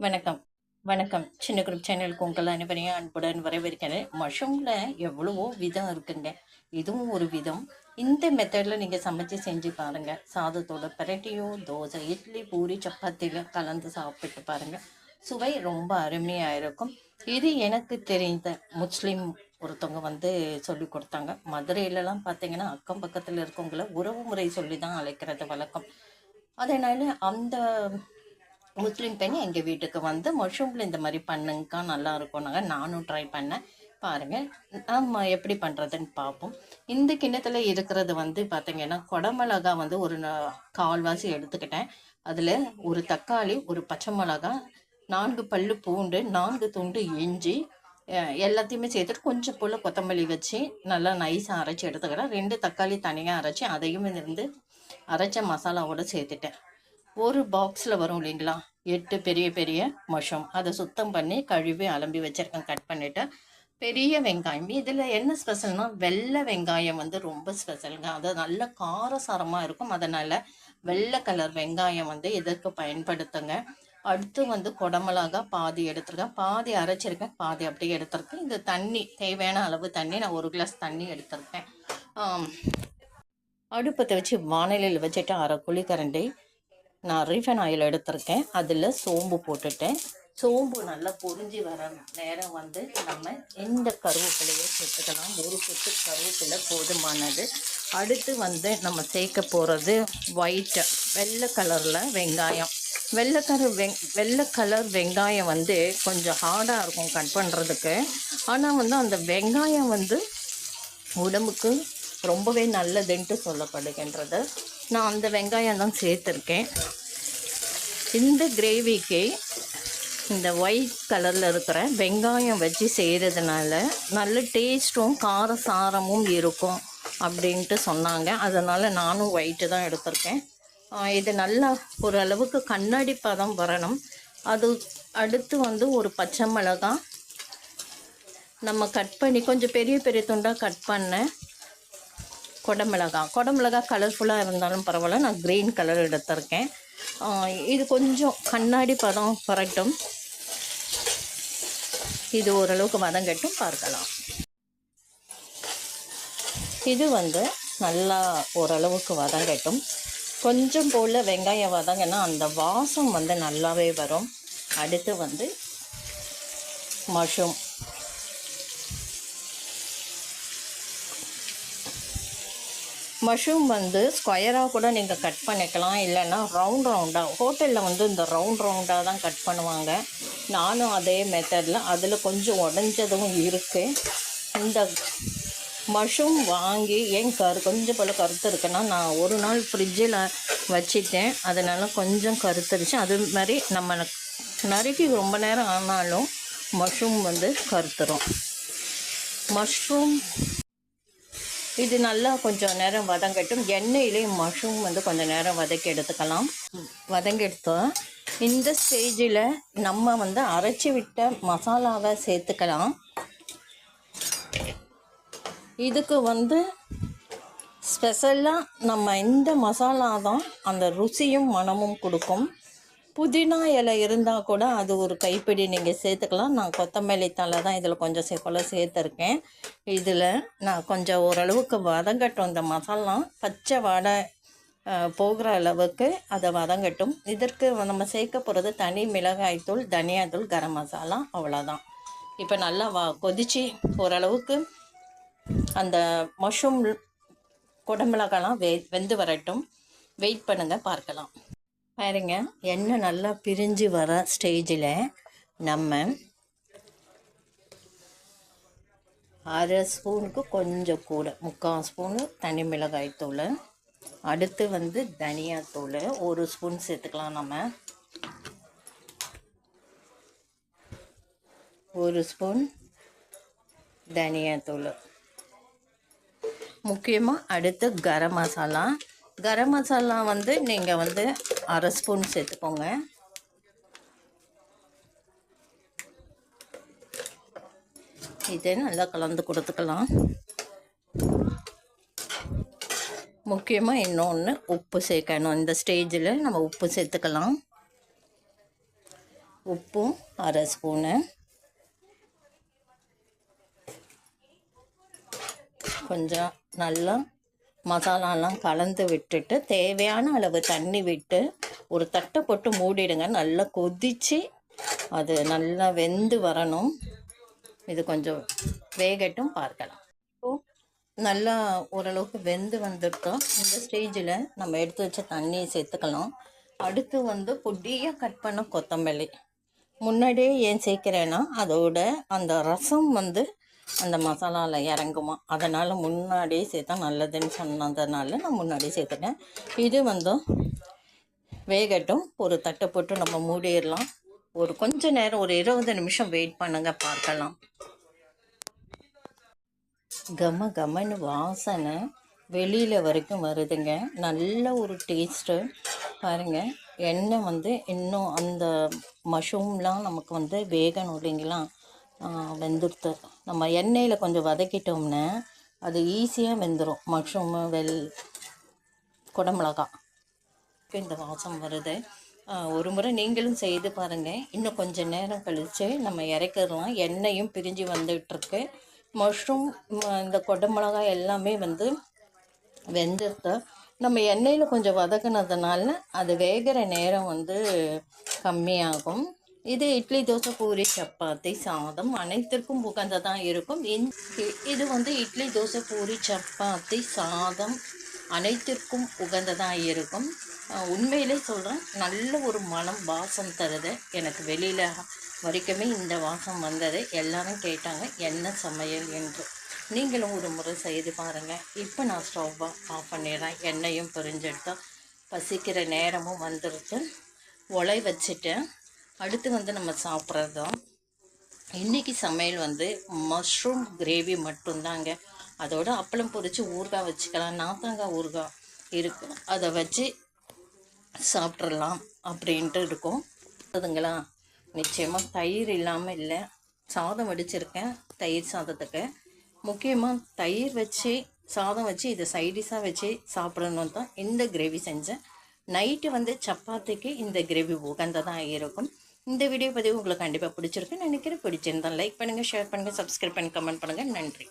வணக்கம். வணக்கம். சின்ன குரூப் சேனலுக்கு உங்கள் அனைவரையும் அன்புடன் வரவேற்கிறேன். மஷ்ரூமில் எவ்வளவோ விதம் இருக்குங்க. இதுவும் ஒரு விதம். இந்த மெத்தடில் நீங்கள் சமைச்சு செஞ்சு பாருங்கள் சாதத்தோட பிரட்டியோ தோசை இட்லி பூரி சப்பாத்தியில் கலந்து சாப்பிட்டு பாருங்கள் சுவை ரொம்ப அருமையாக இருக்கும். இது எனக்கு தெரிந்த முஸ்லீம் ஒருத்தவங்க வந்து சொல்லி கொடுத்தாங்க. மதுரையிலலாம் பார்த்தீங்கன்னா அக்கம் பக்கத்தில் இருக்கவங்கள உறவு முறை சொல்லி தான் அழைக்கிறது வழக்கம். அதனால் அந்த முஸ்லீம் பெண் எங்கள் வீட்டுக்கு வந்து மஷ்ரூமில் இந்த மாதிரி பண்ணுங்கக்கா நல்லா இருக்கும்னாங்க நானும் ட்ரை பண்ணேன். பாருங்கள் நம்ம எப்படி பண்ணுறதுன்னு பார்ப்போம் இந்த கிண்ணத்தில் இருக்கிறது வந்து பார்த்தீங்கன்னா குடமிளகா வந்து ஒரு நா- கால்வாசி எடுத்துக்கிட்டேன். அதில் ஒரு தக்காளி ஒரு பச்சை மிளகா நான்கு பல்லு பூண்டு நான்கு துண்டு இஞ்சி எல்லாத்தையுமே சேர்த்துட்டு கொஞ்சம் போல் கொத்தமல்லி வச்சு நல்லா நைஸாக அரைச்சி எடுத்துக்கிறேன் ரெண்டு தக்காளி தனியாக அரைச்சி அதையும் இருந்து அரைச்ச மசாலாவோடு சேர்த்துட்டேன். ஒரு பாக்ஸில் வரும் இல்லைங்களா? எட்டு பெரிய பெரிய மஷம். அதை சுத்தம் பண்ணி கழுவி அலம்பி வச்சிருக்கேன். கட் பண்ணிவிட்டு பெரிய வெங்காயம். இதில் என்ன ஸ்பெஷல்னால் வெள்ளை வெங்காயம் வந்து ரொம்ப ஸ்பெஷலுங்க அது நல்ல காரசாரமாக இருக்கும். அதனால் வெள்ளை கலர் வெங்காயம் வந்து இதற்கு பயன்படுத்துங்க? அடுத்து வந்து குடமிளகா பாதி எடுத்திருக்கேன். பாதி அரைச்சிருக்கேன். பாதி அப்படியே எடுத்திருக்கேன். இந்த தண்ணி தேவையான அளவு தண்ணி நான் ஒரு கிளாஸ் தண்ணி எடுத்திருக்கேன். அடுப்பத்தை வச்சு வானிலையில் வச்சுட்டு அரை குழிக்கரண்டி நான் ரீஃபைன் ஆயில் எடுத்திருக்கேன். அதில் சோம்பு போட்டுட்டேன். சோம்பு நல்லா பொறிஞ்சி வர நேரம் வந்து நம்ம இந்த கருவேப்பிலையை சேர்த்துக்கலாம். ஒரு கொத்து கருவேப்பிலை போதுமானது. அடுத்து வந்து நம்ம சேர்க்க போகிறது ஒயிட்டு வெள்ளை கலரில் வெங்காயம். வெள்ளை கலர் வெங் வெள்ளை கலர் வெங்காயம் வந்து கொஞ்சம் ஹார்டாக இருக்கும் கட் பண்ணுறதுக்கு ஆனால் வந்து அந்த வெங்காயம் வந்து உடம்புக்கு ரொம்பவே நல்லதுன்ட்டு சொல்லப்படுகின்றது. நான் அந்த வெங்காயம் தான் சேர்த்துருக்கேன். இந்த கிரேவிக்கு இந்த ஒயிட் கலரில் இருக்கிற வெங்காயம் வச்சு செய்கிறதுனால நல்ல டேஸ்ட்டும் காரசாரமும் இருக்கும் அப்படின்ட்டு சொன்னாங்க. அதனால் நானும் ஒயிட்டு தான் எடுத்திருக்கேன். இது நல்லா ஓரளவுக்கு கண்ணாடி பதம் வரணும். அது அடுத்து வந்து ஒரு பச்சை மிளகாய் நம்ம கட் பண்ணி கொஞ்சம் பெரிய பெரிய துண்டாக கட் பண்ணேன் குடமிளகா. குடமிளகா கலர்ஃபுல்லாக இருந்தாலும் பரவாயில்ல. நான் க்ரீன் கலர் எடுத்திருக்கேன். இது கொஞ்சம் கண்ணாடி பதம் வரட்டும். இது ஓரளவுக்கு வதங்கட்டும். பார்க்கலாம். இது வந்து நல்லா ஓரளவுக்கு வதங்கட்டும். கொஞ்சம் போல் வெங்காயம் வதங்கினா அந்த வாசம் வந்து நல்லாவே வரும். அடுத்து வந்து மஷ்ரூம் மஷ்ரூம் வந்து ஸ்கொயராக கூட நீங்கள் கட் பண்ணிக்கலாம். இல்லைன்னா ரவுண்ட் ரவுண்டாக ஹோட்டலில் வந்து இந்த ரவுண்ட் ரவுண்டாக தான் கட் பண்ணுவாங்க. நானும் அதே மெத்தடில் அதில் கொஞ்சம் உடஞ்சதும் இருக்குது இந்த மஷ்ரூம் வாங்கி ஏன் கரு கொஞ்சம் போல் கருத்து இருக்குன்னா நான் ஒரு நாள் ஃப்ரிட்ஜில் வச்சிட்டேன். அதனால் கொஞ்சம் கருத்துருச்சு. அது மாதிரி நம்ம நறுக்கி ரொம்ப நேரம் ஆனாலும் மஷ்ரூம் வந்து கருத்துரும். மஷ்ரூம் இது நல்லா கொஞ்சம் நேரம் வதங்கட்டும். எண்ணெயிலையும் மஷ்ரூம் வந்து கொஞ்சம் நேரம் வதக்கி எடுத்துக்கலாம். வதங்கி எடுத்தோம் இந்த ஸ்டேஜில் நம்ம வந்து அரைச்சி விட்ட மசாலாவை சேர்த்துக்கலாம். இதுக்கு வந்து ஸ்பெஷலாக நம்ம இந்த மசாலா தான் அந்த ருசியும் மணமும் கொடுக்கும். புதினா இலை இருந்தால் கூட அது ஒரு கைப்பிடி நீங்கள் சேர்த்துக்கலாம். நான் கொத்தமல்லி தலை தான் இதில் கொஞ்சம் சே போல் சேர்த்துருக்கேன். இதில் நான் கொஞ்சம் ஓரளவுக்கு வதங்கட்டும் இந்த மசாலா. பச்சை வாடை போகிற அளவுக்கு அதை வதங்கட்டும் இதற்கு நம்ம சேர்க்க போகிறது தனி மிளகாய்த்தூள் தனியாத்தூள் கரம் மசாலா அவ்வளோதான் இப்போ நல்லா வா கொதிச்சு ஓரளவுக்கு அந்த மஷ்ரூம் குடமிளகாலாம் வெ வெந்து வரட்டும். வெயிட் பண்ணுங்கள் பார்க்கலாம். பாருங்க எண்ணெய் நல்லா பிரிஞ்சு வர ஸ்டேஜில் நம்ம அரை ஸ்பூனுக்கு கொஞ்சம் கூட முக்கால் ஸ்பூனு தனி மிளகாய் தூள் அடுத்து வந்து தனியாத்தூள் ஒரு ஸ்பூன் சேர்த்துக்கலாம் நம்ம. ஒரு ஸ்பூன் தனியாத்தூள் முக்கியமாக அடுத்து கரம் மசாலா. கரம் மசாலா வந்து நீங்கள் வந்து அரை ஸ்பூன் சேர்த்துக்கோங்க. இதை நல்லா கலந்து கொடுத்துக்கலாம். முக்கியமாக இன்னொன்று உப்பு சேர்க்கணும். இந்த ஸ்டேஜில் நம்ம உப்பு சேர்த்துக்கலாம். உப்பும் அரை ஸ்பூனு. கொஞ்சம் நல்லா மசாலாலாம் கலந்து விட்டுட்டு தேவையான அளவு தண்ணி விட்டு ஒரு தட்டை போட்டு மூடிடுங்க. நல்லா கொதித்து அது நல்லா வெந்து வரணும். இது கொஞ்சம் வேகட்டும் பார்க்கலாம். இப்போ நல்லா ஓரளவுக்கு வெந்து வந்திருக்கோம். இந்த ஸ்டேஜில் நம்ம எடுத்து வச்ச தண்ணியை சேர்த்துக்கலாம். அடுத்து வந்து பொடியாக கட் பண்ண கொத்தமல்லி. முன்னாடியே ஏன் சேர்க்குறேன்னா அதோட அந்த ரசம் வந்து அந்த மசாலாவில் இறங்குமா? அதனால் முன்னாடியே சேர்த்தா நல்லதுன்னு சொன்னதுனால நான் முன்னாடியே சேர்த்துட்டேன். இது வந்து வேகட்டும். ஒரு தட்டை போட்டு நம்ம மூடிடலாம். ஒரு கொஞ்ச நேரம் ஒரு இருபது நிமிஷம் வெயிட் பண்ணுங்க பார்க்கலாம். கம கமன்னு வாசனை வெளியில் வரைக்கும் வருதுங்க. நல்ல ஒரு டேஸ்ட்டு பாருங்கள் எண்ணெய் வந்து இன்னும் அந்த மஷ்ரூம்லாம் நமக்கு வந்து வேகணும் இல்லைங்களா? வெந்துடுத்து. நம்ம எண்ணெயில் கொஞ்சம் வதக்கிட்டோம்னா அது ஈஸியாக வெந்துடும் மஷ்ரூமு வெல் குடமிளகா. இந்த வாசம் வருது. ஒரு முறை நீங்களும் செய்து பாருங்கள் இன்னும் கொஞ்சம் நேரம் கழித்து நம்ம இறக்கிடலாம். எண்ணெயும் பிரிஞ்சு வந்துட்டுருக்கு. மஷ்ரூம் இந்த குடமிளகாய் எல்லாமே வந்து வெந்துருது நம்ம எண்ணெயில் கொஞ்சம் வதக்குனதுனால அது வேகிற நேரம் வந்து கம்மியாகும். இது இட்லி தோசை பூரி சப்பாத்தி சாதம் அனைத்திற்கும் உகந்ததாக இருக்கும். இது வந்து இட்லி தோசை பூரி சப்பாத்தி சாதம் அனைத்திற்கும் உகந்ததாக இருக்கும். உண்மையிலே சொல்கிறேன் நல்ல ஒரு மனம் வாசம் தருது. எனக்கு வெளியில் வரைக்குமே இந்த வாசம் வந்தது. எல்லாரும் கேட்டாங்க என்ன சமையல் என்று? நீங்களும் ஒரு முறை செய்து பாருங்கள் இப்போ நான் ஸ்டவ்வை ஆஃப் பண்ணிடுறேன். எண்ணெயும் பிரிஞ்செடுத்தா பசிக்கிற நேரமும் வந்துருச்சு. உலை வச்சுட்டேன் அடுத்து வந்து நம்ம சாப்பிட்றது தான் இன்றைக்கி சமையல் வந்து மஷ்ரூம் கிரேவி மட்டும்தாங்க. அதோட அப்பளம் பொரித்து ஊறுகாய் வச்சுக்கலாம். நாத்தாங்காய் ஊறுகாய் இருக்கும் அதை வச்சு சாப்பிட்றலாம் அப்படின்ட்டு இருக்கும். அதுங்களா நிச்சயமாக தயிர் இல்லாமல் இல்லை. சாதம் வடிச்சிருக்கேன் தயிர் சாதத்துக்கு. முக்கியமாக தயிர் வச்சு சாதம் வச்சு இதை சைடிஷாக வச்சு சாப்பிடணும் தான் இந்த கிரேவி செஞ்சேன். நைட்டு வந்து சப்பாத்திக்கு இந்த கிரேவி உகந்ததாக இருக்கும். இந்த வீடியோ பதிவு உங்களுக்கு கண்டிப்பாக பிடிச்சிருக்குன்னு நினைக்கிறேன். பிடிச்சிருந்தா லைக் பண்ணுங்கள் ஷேர் பண்ணுங்கள் சப்ஸ்கிரைப் பண்ணி கமெண்ட் பண்ணுங்கள் நன்றி.